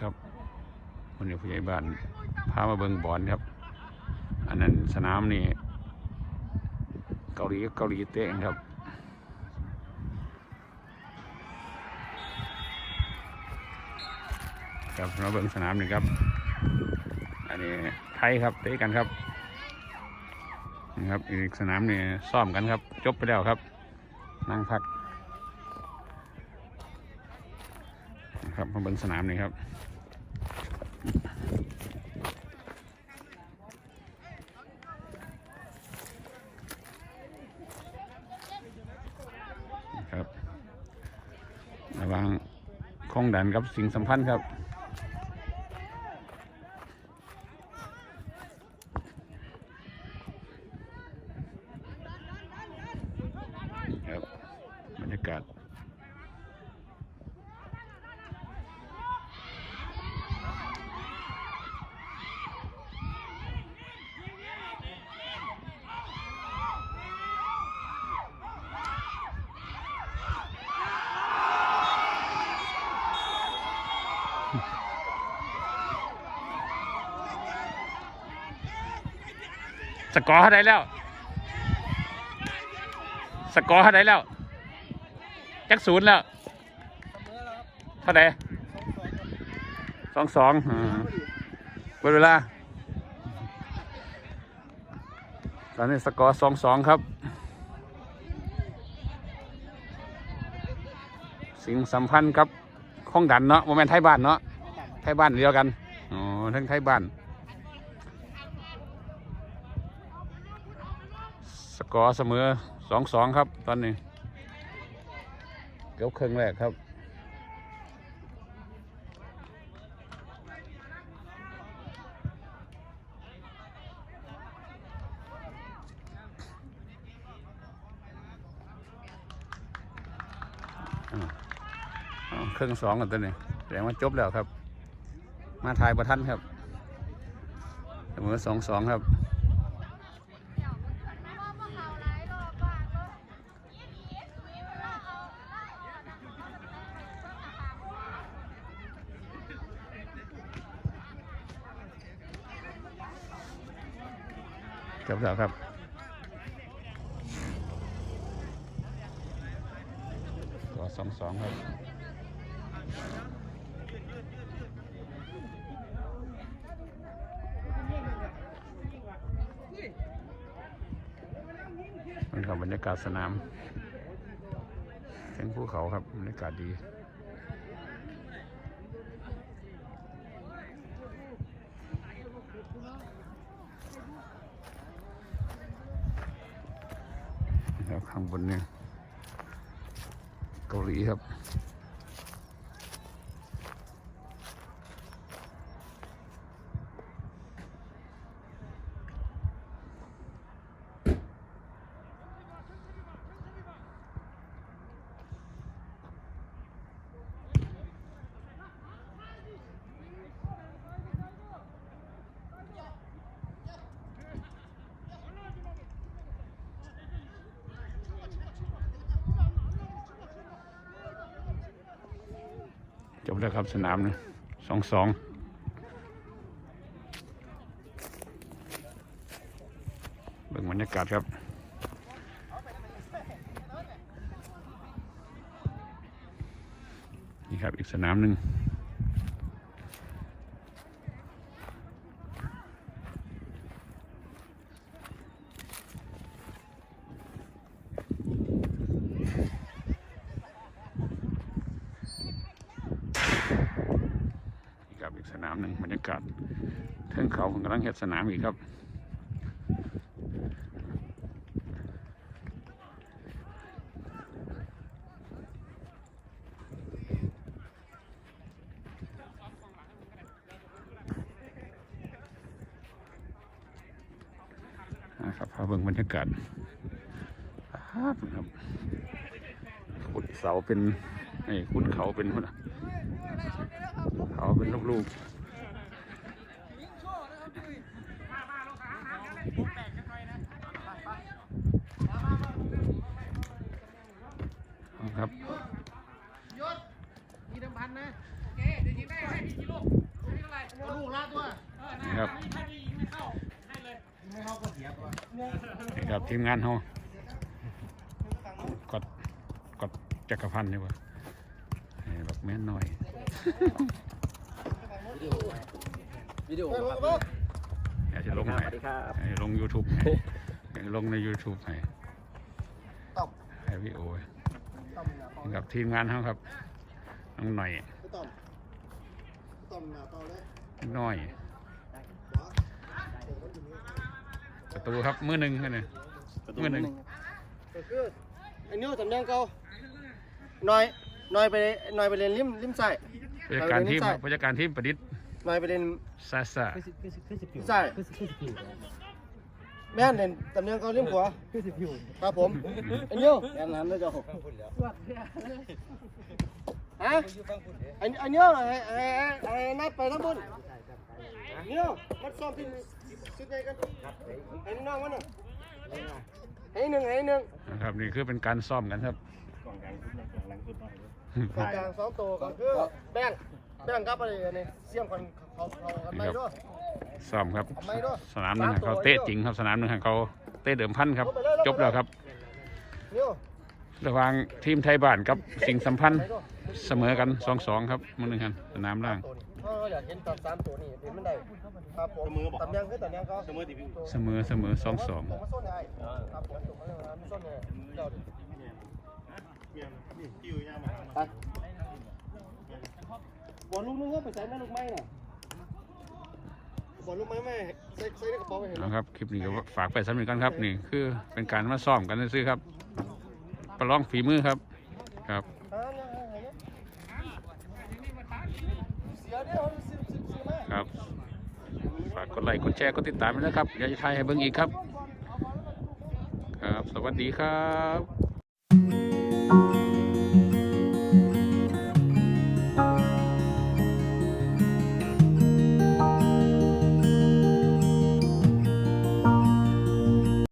ครับวันนี้ผู้ใหญ่บ้านพามาเบิงบอลครับ อันนั้นสนามนี่เกาหลีกับเกาหลีเตะครับครับมาเบิงสนามนี่ครับ อันนี้ไทยครับเตะกันครับนี่ครับอีกสนามนี่ซ้อมกันครับ จบไปแล้วครับ นั่งพักนะ ครับมาเบิ่งสนามนี่ครับครับระวังคลองดันกับสิ่งสัมพันธ์ครับครับบรรยากาศ สกอร์เท่าไรแล้ว สกอร์เท่าไรแล้ว จักศูนย์แล้วเท่าไหร่สองสองเวลา ตอนนี้สกอร์สองสองครับ สิ่งสัมพันธ์ครับข้องดันเนาะโมเมนไทยบ้านเนาะ ไทยบ้านเดียวกัน อ๋อ ทั้งไทยบ้าน สกอร์เสมอสองสองครับ ตอนนี้เกือบครึ่งแรกครับครึ่งสองกันตัวนี้แสดงว่าจบแล้วครับ มาทายประทันครับ เสมอสองสองครับ จบแล้วครับตัวสองสองครับนี่ครับบรรยากาศสนามเสียงภูเขาครับบรรยากาศดี บนเนี่ยเกาหลีครับ จบแล้วครับสนามนะสองสองเบิ่งบรรยากาศครับนี่ครับอีกสนามหนึ่งนี่ครับอีกสนาม หนึ่งบรรยากาศเทิงเขากำลังเฮ็ดสนามอีกครับนะครับพาเบิ่งบรรยากาศครับครับขุดเสาเป็นไอ้ขุดเขาเป็นพุ่นเขาเป็นลูกๆ ครับยศมีเดิมพันนะโอเคเดี๋ยวลูกละตัวนี่ครับไม่เข้าก็เสียตัวนี่ครับทีมงานเขากดกดจักรพันธ์นี่วะแบบแม่นหน่อยวิดีโอเฮ้ยค รับลูกอยากจะลงสให้วัสดีครับให้ลง YouTube ให้ให้ลงใน YouTube ให้ตบให้พี่โอ้ยต้มหน้าเปล่านี่ครับทีมงานเขาครับน้องหน่อยต้มต้มหน้าเปล่าเลยน้อย หัวประตูครับมือหนึ่งแค่นี้มือหนึ่งก็คือไอ้นิ้วสำเนียงเก่าหน่อยหน่อยไปหน่อยไปเรียนริมริมใส่ ผู้จัดการทีมครับผู้จัดการทีมประดิษฐ์ห น่อยไปเรียนซาซาใช่แม่นเรียนสำเนียงเก่าริมขวาครับผมไอ้นิ้วแม่นนั้นเลยเจ้าฮะไอ้ไอ้นิ้วไอ้ไอ้ไอ้นัดไปทั้งบุญนิ้วมัดซ้อมที่ชุดใหญ่กันไอ้น้องมันน่ะไอ้หนึ่งไอ้หนึ่งนะครับนี่คือเป็นการซ้อมกันครับตรงกลางสองตัวก็คือแบ่ง แบ่งกับอะไรนี่เสี่ยมคนเขาเขากันไม่ด้วยซ้อมครับทำไมด้วยสนามหนึงเขาเตะจริงครับสนามหนึงเขาเตะเดิมพันครับจบแล้วครับนิ้วระหว่างทีมไทยบ้านกับสิงห์สัมพันธ์ไปด้วยเสมอกันสองสองครับมือหนึ่งครับสนามล่างตัวนี้เขาอยากเห็นตัดสามตัวนี่เป็นไม่ได้ครับผมตำแหน่งคือตำแหน่งก็เสมอติพี่เสมอเสมอสองสองผมมาส้นไงครับผมผมมาส้นไงเจ้าดิไป บอลลูกนึงก็ไปใส่หน้าลูกไม้น่ะบอลลูกไม้แม่ใส่ใส่ในกระเป๋าไปเห็นนะครับคลิปนี้ก็ฝากไปสำหรับกันครับ นี่คือเป็นการมาซ้อมกันซื่อๆครับ ประลองฝีมือครับครับเสียเดียวสิบสิบสิบแม่ครับฝากกดไลค์กดแชร์กดติดตามด้วยนะครับอย่าจะทายให้เบิ่งอีกครับ ครับ สวัสดีครับ